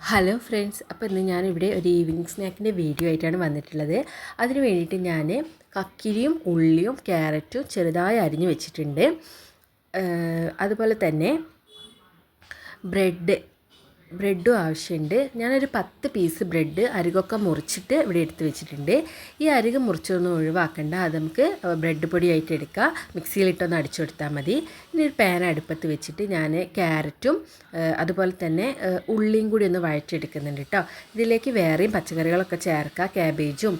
Hello friends അപ്പോൾ ഇന്ന് ഞാനിവിടെ ഒരു ഈവനിങ് സ്നാക്കിന്റെ വീഡിയോ ആയിട്ടാണ് വന്നിട്ടുള്ളത്. അതിന് വേണ്ടിയിട്ട് ഞാൻ കക്കിരിയും ഉള്ളിയും ക്യാരറ്റും ചെറുതായി അരിഞ്ഞു വെച്ചിട്ടുണ്ട്. അതുപോലെ തന്നെ ബ്രെഡ് ബ്രെഡും ആവശ്യമുണ്ട്. ഞാനൊരു പത്ത് പീസ് ബ്രെഡ് അരികൊക്കെ മുറിച്ചിട്ട് ഇവിടെ എടുത്ത് വെച്ചിട്ടുണ്ട്. ഈ അരിക മുറിച്ചൊന്നും ഒഴിവാക്കണ്ട. അത് നമുക്ക് ബ്രെഡ് പൊടിയായിട്ട് എടുക്കുക മിക്സിയിലിട്ടൊന്ന് അടിച്ചു കൊടുത്താൽ മതി. ഇനി ഒരു പാൻ അടുപ്പത്ത് വെച്ചിട്ട് ഞാൻ ക്യാരറ്റും അതുപോലെ തന്നെ ഉള്ളിയും കൂടി ഒന്ന് വഴറ്റിയെടുക്കുന്നുണ്ട് കേട്ടോ ഇതിലേക്ക് വേറെയും പച്ചക്കറികളൊക്കെ ചേർക്കുക ക്യാബേജും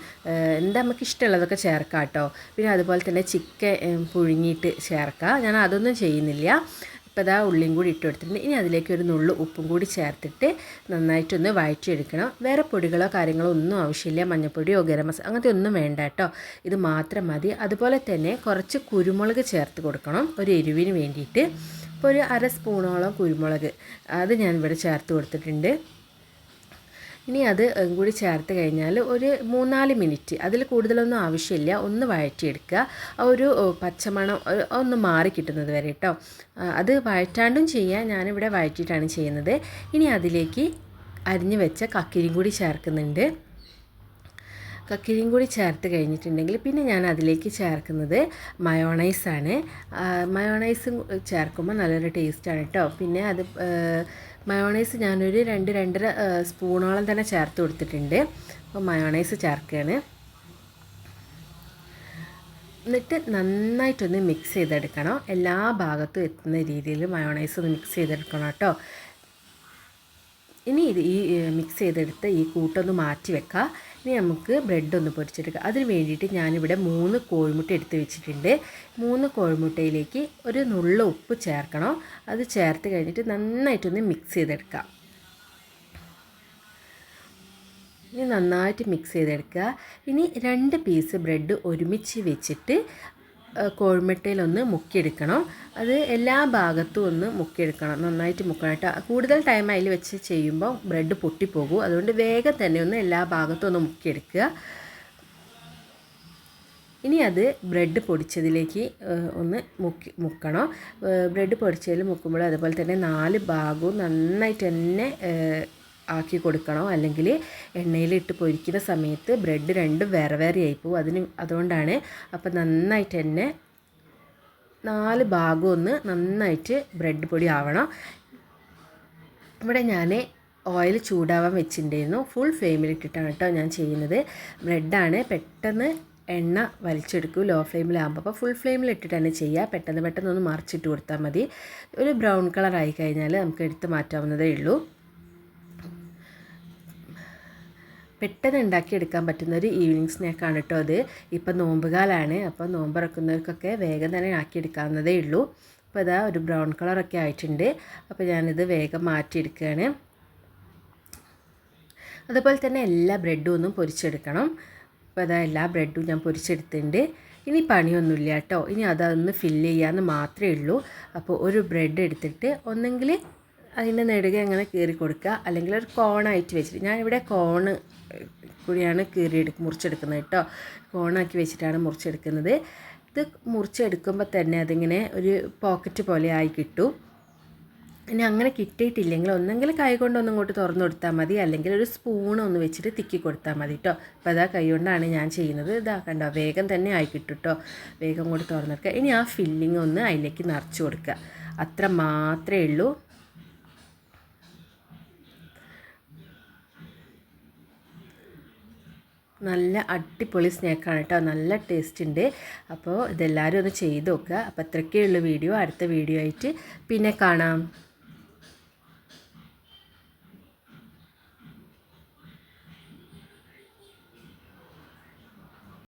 എന്താ നമുക്ക് ഇഷ്ടമുള്ളതൊക്കെ ചേർക്കാം കേട്ടോ പിന്നെ അതുപോലെ തന്നെ ചിക്കൻ പുഴുങ്ങിയിട്ട് ചേർക്കുക ഞാൻ അതൊന്നും ചെയ്യുന്നില്ല. ഇപ്പോൾ അതാ ഉള്ളിയും കൂടി ഇട്ട് കൊടുത്തിട്ടുണ്ട്. ഇനി അതിലേക്ക് ഒരു നുള്ളു ഉപ്പും കൂടി ചേർത്തിട്ട് നന്നായിട്ടൊന്ന് വഴറ്റിയെടുക്കണം. വേറെ പൊടികളോ കാര്യങ്ങളോ ഒന്നും ആവശ്യമില്ല. മഞ്ഞൾപ്പൊടിയോ ഗരം മസാല അങ്ങനത്തെ ഒന്നും വേണ്ട കേട്ടോ. ഇത് മാത്രം മതി. അതുപോലെ തന്നെ കുറച്ച് കുരുമുളക് ചേർത്ത് കൊടുക്കണം. ഒരു എരിവിന് വേണ്ടിയിട്ട്. ഇപ്പോൾ ഒരു അര സ്പൂണോളം കുരുമുളക്. അത് ഞാനിവിടെ ചേർത്ത് കൊടുത്തിട്ടുണ്ട്. ഇനി അത് കൂടി ചേർത്ത് കഴിഞ്ഞാൽ ഒരു മൂന്നാൽ മിനിറ്റ്. അതിൽ കൂടുതലൊന്നും ആവശ്യമില്ല. ഒന്ന് വഴറ്റിയെടുക്കുക. ഒരു പച്ചമണം ഒന്ന് മാറി കിട്ടുന്നത് വരെ കേട്ടോ അത് വഴറ്റാണ്ടും ചെയ്യാം. ഞാനിവിടെ വഴറ്റിയിട്ടാണ് ചെയ്യുന്നത്. ഇനി അതിലേക്ക് അരിഞ്ഞു വെച്ച കക്കിരിയും കൂടി ചേർക്കുന്നുണ്ട്. കക്കിരിയും കൂടി ചേർത്ത് കഴിഞ്ഞിട്ടുണ്ടെങ്കിൽ പിന്നെ ഞാൻ അതിലേക്ക് ചേർക്കുന്നത് മയോണൈസാണ് മയോണൈസും ചേർക്കുമ്പോൾ നല്ലൊരു ടേസ്റ്റാണ് കേട്ടോ പിന്നെ അത് മയോണൈസ് ഞാനൊരു രണ്ട് രണ്ടര സ്പൂണോളം തന്നെ ചേർത്ത് കൊടുത്തിട്ടുണ്ട്. അപ്പോൾ മയോണൈസ് ചേർക്കുകയാണ്. എന്നിട്ട് നന്നായിട്ടൊന്ന് മിക്സ് ചെയ്തെടുക്കണം. എല്ലാ ഭാഗത്തും എത്തുന്ന രീതിയിൽ മയോണൈസ് ഒന്ന് മിക്സ് ചെയ്തെടുക്കണം കേട്ടോ ഇനി ഇത് ഈ മിക്സ് ചെയ്തെടുത്ത് ഈ കൂട്ടൊന്ന് മാറ്റി വെക്കുക ഇനി നമുക്ക് ബ്രെഡ് ഒന്ന് പൊരിച്ചെടുക്കാം അതിന് വേണ്ടിയിട്ട് ഞാനിവിടെ മൂന്ന് കോഴിമുട്ട എടുത്ത് വെച്ചിട്ടുണ്ട്. മൂന്ന് കോഴിമുട്ടയിലേക്ക് ഒരു നുള്ള ഉപ്പ് ചേർക്കണം. അത് ചേർത്ത് കഴിഞ്ഞിട്ട് നന്നായിട്ടൊന്ന് മിക്സ് ചെയ്തെടുക്കാം. ഇനി നന്നായിട്ട് മിക്സ് ചെയ്തെടുക്കുക. ഇനി രണ്ട് പീസ് ബ്രെഡ് ഒരുമിച്ച് വെച്ചിട്ട് കോഴിമുട്ടയിലൊന്ന് മുക്കിയെടുക്കണം. അത് എല്ലാ ഭാഗത്തും ഒന്ന് മുക്കിയെടുക്കണം. നന്നായിട്ട് മുക്കണം കേട്ടോ. കൂടുതൽ ടൈം അതിൽ വെച്ച് ചെയ്യുമ്പോൾ ബ്രെഡ് പൊട്ടിപ്പോകും. അതുകൊണ്ട് വേഗം തന്നെ ഒന്ന് എല്ലാ ഭാഗത്തും ഒന്ന് മുക്കിയെടുക്കുക. ഇനി അത് ബ്രെഡ് പൊടിച്ചതിലേക്ക് ഒന്ന് മുക്കി മുക്കണം. ബ്രെഡ് പൊടിച്ചതിൽ മുക്കുമ്പോൾ അതുപോലെ തന്നെ നാല് ഭാഗവും നന്നായിട്ട് തന്നെ ആക്കി കൊടുക്കണം? അല്ലെങ്കിൽ എണ്ണയിലിട്ട് പൊരിക്കുന്ന സമയത്ത് ബ്രെഡ് രണ്ടും വേറെ വേറെ പോകും. അതിന് അതുകൊണ്ടാണ് അപ്പോൾ നന്നായിട്ട് തന്നെ നാല് ഭാഗം ഒന്ന് നന്നായിട്ട് ബ്രെഡ് പൊടി ആവണം. ഇവിടെ ഞാൻ ഓയിൽ ചൂടാവാൻ വെച്ചിട്ടുണ്ടായിരുന്നു. ഫുൾ ഫ്ലെയിമിലിട്ടിട്ടാണ് കേട്ടോ ഞാൻ ചെയ്യുന്നത്. ബ്രെഡാണ് പെട്ടെന്ന് എണ്ണ വലിച്ചെടുക്കും ലോ ഫ്ലെയിമിലാകുമ്പോൾ. അപ്പോൾ ഫുൾ ഫ്ലെയിമിൽ ഇട്ടിട്ട് തന്നെ ചെയ്യുക. പെട്ടെന്ന് പെട്ടെന്ന് ഒന്ന് മറിച്ചിട്ട് കൊടുത്താൽ മതി. ഒരു ബ്രൗൺ കളർ ആയി കഴിഞ്ഞാൽ നമുക്ക് എടുത്ത് മാറ്റാവുന്നതേ ഉള്ളൂ. പെട്ടെന്ന് ഉണ്ടാക്കിയെടുക്കാൻ പറ്റുന്ന ഒരു ഈവനിങ് സ്നാക്കാണ് കേട്ടോ അത്. ഇപ്പം നോമ്പുകാലാണ്. അപ്പോൾ നോമ്പ് ഇറക്കുന്നവർക്കൊക്കെ വേഗം തന്നെ ആക്കിയെടുക്കാവുന്നതേ ഉള്ളൂ. അപ്പോൾ ഇതാ ഒരു ബ്രൗൺ കളറൊക്കെ ആയിട്ടുണ്ട്. അപ്പോൾ ഞാനിത് വേഗം മാറ്റിയെടുക്കുകയാണ്. അതുപോലെ തന്നെ എല്ലാ ബ്രെഡും ഒന്നും പൊരിച്ചെടുക്കണം. അപ്പോൾ അതാ എല്ലാ ബ്രെഡും ഞാൻ പൊരിച്ചെടുത്തിട്ടുണ്ട്. ഇനി പണിയൊന്നുമില്ല കേട്ടോ ഇനി അതൊന്ന് ഫില്ല് ചെയ്യാമെന്ന് മാത്രമേ ഉള്ളൂ. അപ്പോൾ ഒരു ബ്രെഡ് എടുത്തിട്ട് ഒന്നെങ്കിൽ അതിന്റെ നെടുക അങ്ങനെ കീറി കൊടുക്കുക. അല്ലെങ്കിൽ ഒരു കോണായിട്ട് വെച്ചിട്ട് ഞാനിവിടെ കോണ് കൂടിയാണ് കീറിയെടുക്കുക മുറിച്ചെടുക്കുന്നത് കേട്ടോ. കോണാക്കി വെച്ചിട്ടാണ് മുറിച്ചെടുക്കുന്നത്. ഇത് മുറിച്ചെടുക്കുമ്പോൾ തന്നെ അതിങ്ങനെ ഒരു പോക്കറ്റ് പോലെ ആയി കിട്ടും. ഇനി അങ്ങനെ കിട്ടിയിട്ടില്ലെങ്കിൽ ഒന്നെങ്കിൽ കൈ കൊണ്ടൊന്നും ഇങ്ങോട്ട് തുറന്നു കൊടുത്താൽ മതി. അല്ലെങ്കിൽ ഒരു സ്പൂൺ ഒന്ന് വെച്ചിട്ട് തിക്കി കൊടുത്താൽ മതി കേട്ടോ. അപ്പോൾ അതാ കൈ കൊണ്ടാണ് ഞാൻ ചെയ്യുന്നത്. ഇതാ കണ്ടോ വേഗം തന്നെ ആയി കിട്ടും കേട്ടോ. വേഗം കൊണ്ട് തുറന്നെടുക്കുക ഇനി ആ ഫില്ലിംഗ് ഒന്ന് അതിലേക്ക് നിറച്ച് കൊടുക്കുക. അത്ര മാത്രമേ ഉള്ളൂ. നല്ല അടിപൊളി സ്നാക്കാണ് കേട്ടോ. നല്ല ടേസ്റ്റ് ഉണ്ട്. അപ്പോൾ ഇതെല്ലാവരും ഒന്ന് ചെയ്ത് നോക്കുക. അപ്പോൾ അത്രയ്ക്കേ ഉള്ളൂ വീഡിയോ. അടുത്ത വീഡിയോ ആയിട്ട് പിന്നെ കാണാം.